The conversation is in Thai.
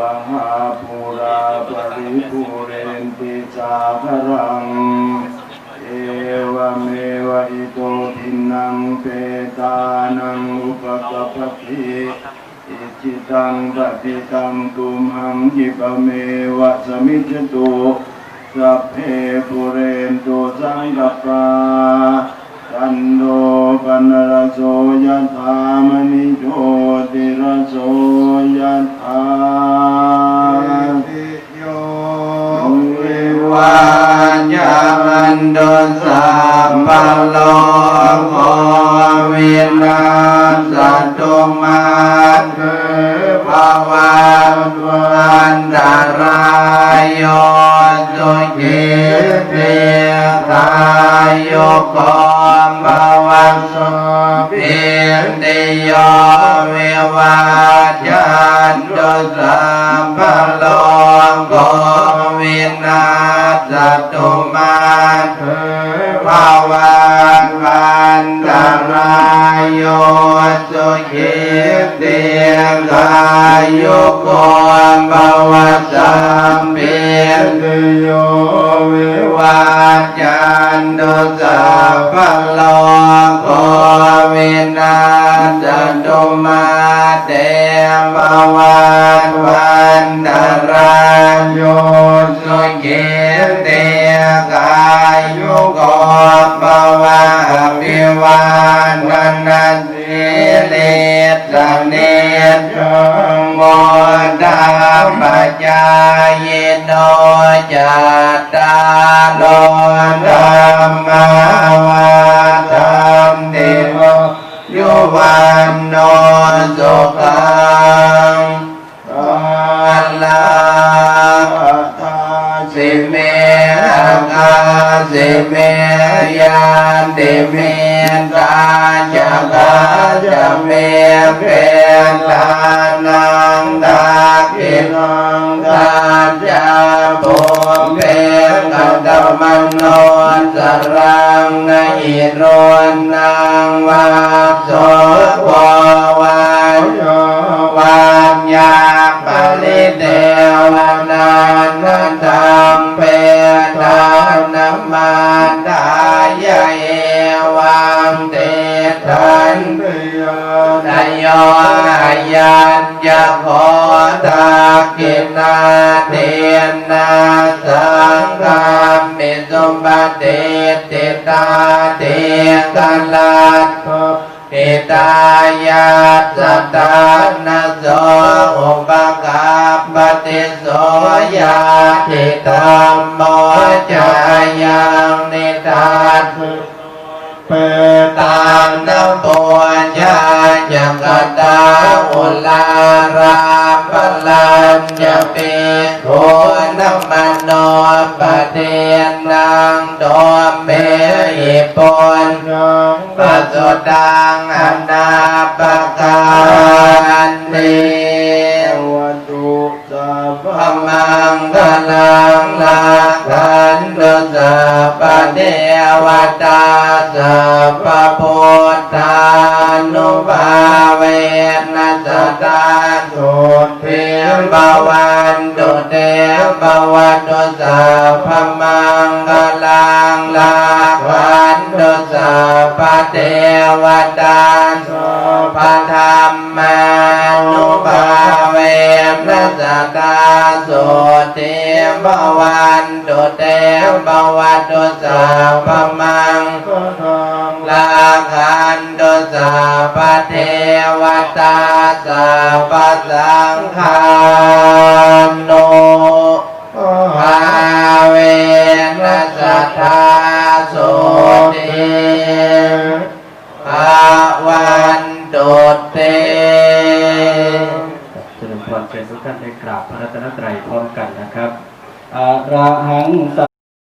วะหาปุราปริปุเรนติสาครัง เอวเมวะอิโตทินังเปตานังอุปกปปติอิจิตังปฏิตังตุมหังยิปะเมวะสมิจจตุสัพเพปุเรนตุสังกปปาตันโดปนรโสยถา จจะมันโดสัมปโลโควินาศตุมาคือภาวะวันตรายโยสุขิเพียกายโยกมภาวังสุปิติโยวิวัจจันตุสัมปโลโค ตุมาเถภาวันวันตรายโยสุขิเตียงกายโยโกมภวสัมเปียนโยวิวัจจันตุสัพพ ศตุมาเตภวันวันตรายโยสุขิเตกายโยโกมภวะวิวันนันสิเลสเนจังโมดาปัจจายโนจัตตาโลธร จะเมเป็นทานังตากินังตาจะปุเป็นกัตมันโนสรังนอิโรนังวาโสววันวันยาปริเทวนานันตัมเปตานัมมาดาย โยอายัญจะโคตากินาเทนาสังฆามิสุปฏิติตาเทกัลลัตปิตายาสตานาโสอุปกาปฏิโสยาทิธรรมโมจายังนิทานเปตัง ลาราปลัญจะเปโคนัมมโนปเทนังโดเมหิปนปัจจุตังอนาปกา สัพพเทวตาสัพพพุทธานุภาเวนัสตาสุเทมวันตุเตมวันตุสัพพมังคลังลาคันตุสัพพเทวตาสัพพะธรรมานุภาเว สตาสุเทมวันตุเตมวันตุสัพมังลาคันตุสัพเทวตาสัพสังฆานุภาเวนัสตา ชิญทุกท่านได้กราบพระรัตนตรัยพร้อมกันนะครับอะระหังสั